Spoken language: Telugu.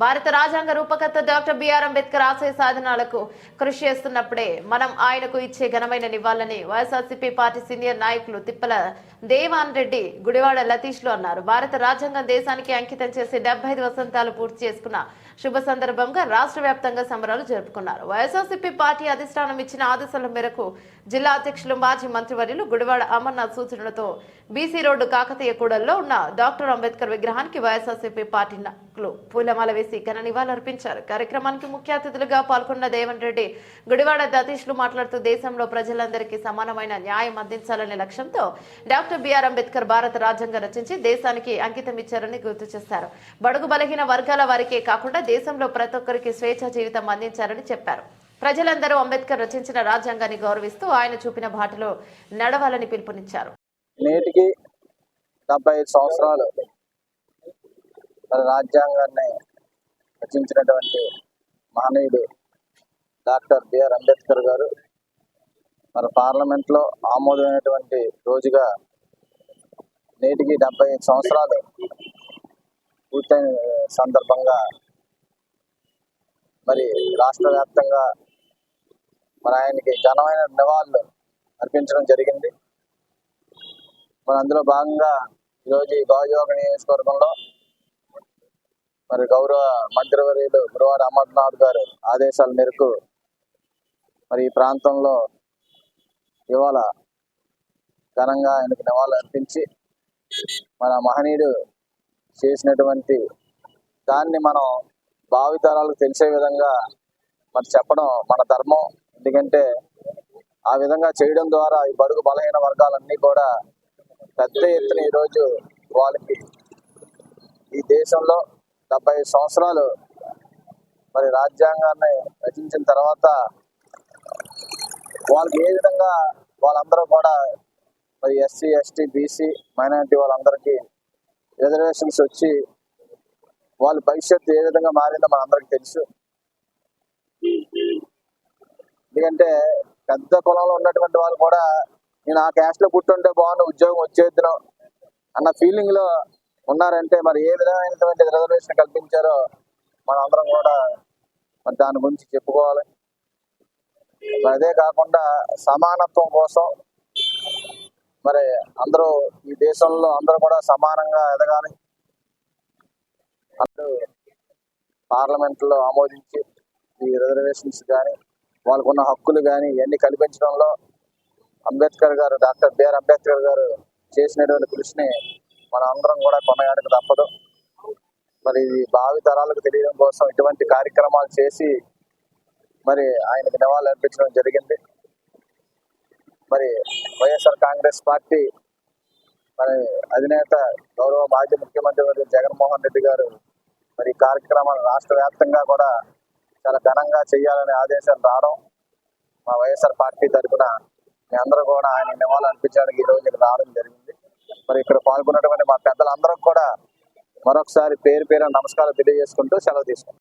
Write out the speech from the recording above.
భారత రాజ్యాంగ రూపకర్త డాక్టర్ బిఆర్ అంబేద్కర్ ఆశయ సాధనాలకు కృషి చేస్తున్నప్పుడే మనం ఆయనకు ఇచ్చే ఘనమైన నివాళులని వైఎస్ఆర్సీపీ పార్టీ సీనియర్ నాయకులు తిప్పల దేవాన్ రెడ్డి గుడివాడ లతీష్లో అన్నారు. భారత రాజ్యాంగం దేశానికి అంకితం చేసి డెబ్బై ఐదు వసంతాలు పూర్తి చేసుకున్న శుభ సందర్భంగా రాష్ట్ర వ్యాప్తంగా సంబరాలు జరుపుకున్నారు. వైఎస్ఆర్సీపీ పార్టీ అధిష్టానం ఇచ్చిన ఆదేశాల మేరకు జిల్లా అధ్యక్షులు మాజీ మంత్రివర్యులు గుడివాడ అమర్నాథ్ సూచనలతో బీసీ రోడ్డు కాకతీయ కూడల్లో ఉన్న డాక్టర్ అంబేద్కర్ విగ్రహానికి వైఎస్ఆర్సీపీ పార్టీ నాయకులు పూలమాల వేసి ఘన నివాళులర్పించారు కార్యక్రమానికి ముఖ్య అతిథులుగా పాల్గొన్న దేవన్ రెడ్డి గుడివాడ దతీష్లు మాట్లాడుతూ దేశంలో ప్రజలందరికీ సమానమైన న్యాయం అందించాలనే లక్ష్యంతో డాక్టర్ బిఆర్ అంబేద్కర్ భారత రాజ్యాంగం రచించి దేశానికి అంకితం ఇచ్చారని గుర్తు చేశారు. బడుగు బలహీన వర్గాల వారికే కాకుండా దేశంలో ప్రతి ఒక్కరికి స్వేచ్ఛ జీవితం అందించారని చెప్పారు. ప్రజలందరూ అంబేద్కర్ రచించిన రాజ్యాంగాన్ని గౌరవిస్తూ ఆయన చూపిన బాటలో నడవాలని పిలుపునిచ్చారు. నేటికి డెబ్బై ఐదు సంవత్సరాలు మన రాజ్యాంగాన్ని రచించినటువంటి మహనీయుడు డాక్టర్ బిఆర్ అంబేద్కర్ గారు మరి పార్లమెంట్లో ఆమోదమైనటువంటి రోజుగా నేటికి డెబ్బై సంవత్సరాలు పూర్తయిన సందర్భంగా మరి రాష్ట్ర వ్యాప్తంగా మన ఆయనకి ఘనమైన నివాళులు అర్పించడం జరిగింది. మరి అందులో భాగంగా ఈరోజు ఈ గాజువాక నియోజకవర్గంలో మరి గౌరవ మంత్రివర్యులు గురువాడ అమర్నాథ్ గారు ఆదేశాల మేరకు మరి ఈ ప్రాంతంలో ఇవాళ ఘనంగా ఆయనకు నివాళులు అర్పించి మన మహనీయుడు చేసినటువంటి దాన్ని మనం భావితరాలకు తెలిసే విధంగా మరి చెప్పడం మన ధర్మం. ఎందుకంటే ఆ విధంగా చేయడం ద్వారా ఈ బడుగు బలహీన వర్గాలన్నీ కూడా పెద్ద ఎత్తున ఈరోజు వాళ్ళకి ఈ దేశంలో డెబ్బై ఐదు సంవత్సరాలు మరి రాజ్యాంగాన్ని రచించిన తర్వాత వాళ్ళకి ఏ విధంగా వాళ్ళందరూ కూడా మరి ఎస్సీ ఎస్టీ బీసీ మైనారిటీ వాళ్ళందరికీ రిజర్వేషన్స్ వచ్చి వాళ్ళ భవిష్యత్తు ఏ విధంగా మారిందో మన అందరికి తెలుసు. ఎందుకంటే పెద్ద కులంలో ఉన్నటువంటి వాళ్ళు కూడా నేను ఆ క్యాస్ట్లో పుట్టుంటే బాగుండు ఉద్యోగం వచ్చేద్దును అన్న ఫీలింగ్లో ఉన్నారంటే మరి ఏ విధమైనటువంటి రిజర్వేషన్ కల్పించారో మనం అందరం కూడా మరి దాని గురించి చెప్పుకోవాలి. అదే కాకుండా సమానత్వం కోసం మరి అందరూ ఈ దేశంలో అందరూ కూడా సమానంగా ఎదగాలి. అందరూ పార్లమెంట్లో ఆమోదించి ఈ రిజర్వేషన్స్ కానీ వాళ్ళకున్న హక్కులు కానీ ఇవన్నీ కల్పించడంలో అంబేద్కర్ గారు డాక్టర్ బిఆర్ అంబేద్కర్ గారు చేసినటువంటి కృషిని మన అందరం కూడా కొనగాడక తప్పదు. మరి ఇది భావి తరాలకు తెలియడం కోసం ఇటువంటి కార్యక్రమాలు చేసి మరి ఆయనకు నివాళులు అర్పించడం జరిగింది. మరి వైఎస్ఆర్ కాంగ్రెస్ పార్టీ మరి అధినేత గౌరవ మాజీ ముఖ్యమంత్రి వర్యులు జగన్మోహన్ రెడ్డి గారు మరి ఈ కార్యక్రమాలు రాష్ట్ర వ్యాప్తంగా కూడా చాలా ఘనంగా చేయాలనే ఆదేశాలు రావడం మా వైఎస్ఆర్ పార్టీ తరఫున మీ అందరూ కూడా ఆయన నివాళులు అర్పించడానికి ఈ రోజు ఇక్కడ రావడం జరిగింది. మరి ఇక్కడ పాల్గొన్నటువంటి మా పెద్దలందరూ కూడా మరొకసారి పేరు పేరు నమస్కారం తెలియజేసుకుంటూ సెలవు తీసుకుంటాం